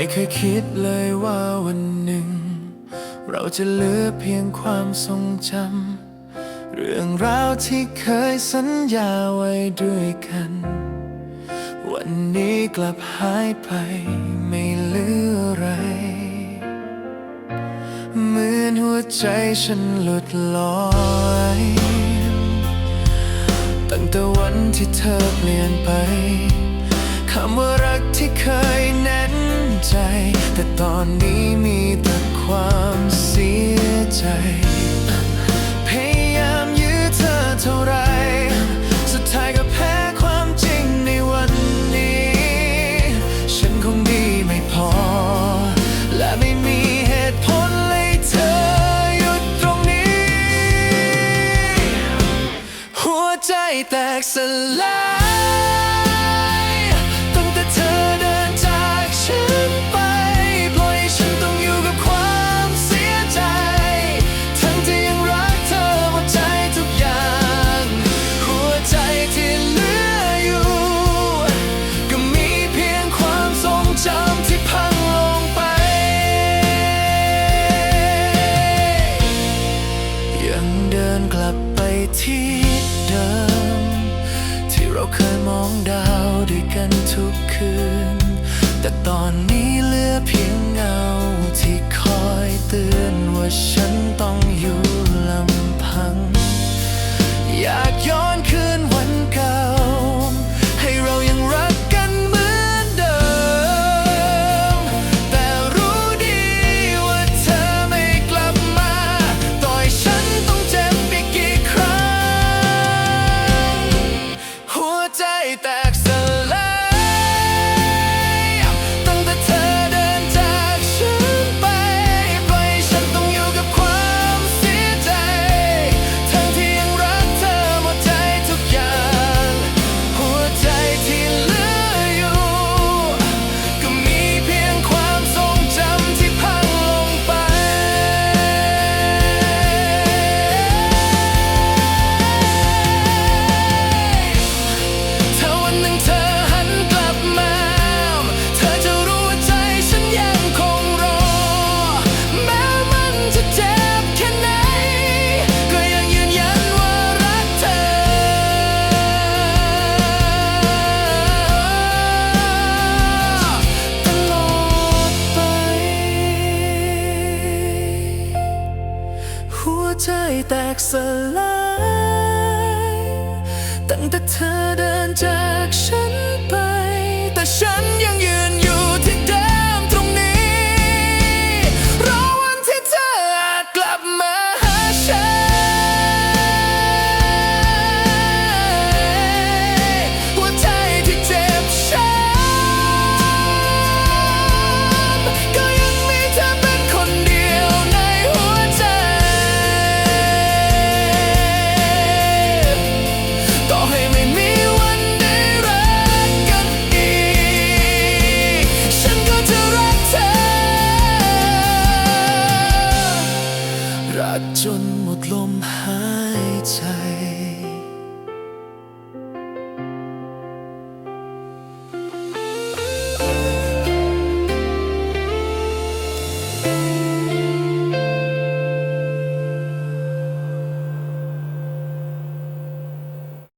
ไม่เคยคิดเลยว่าวันหนึ่ง เราจะเหลือเพียงความทรงจำเรื่องราวที่เคยสัญญาไว้ด้วยกัน วันนี้กลับหายไปไม่เหลืออะไรเหมือนหัวใจฉันหลุดลอยตั้งแต่วันที่เธอเปลี่ยนไป ตอนนี้มีแต่ความเสียใจ พยายามยื้อเธอเท่าไร สุดท้ายก็แพ้ความจริงในวันนี้ ฉันคงดีไม่พอ และไม่มีเหตุผลเลยเธอหยุดตรงนี้ หัวใจแตกสลาย ดิม ที่เราเคยมองดาวด้วยกันทุกคืน แต่ตอนนี้เหลือเพียงเงาที่คอยเตือนว่าฉัน หัว กสลาย ตั้งแต่เธอเดินจาก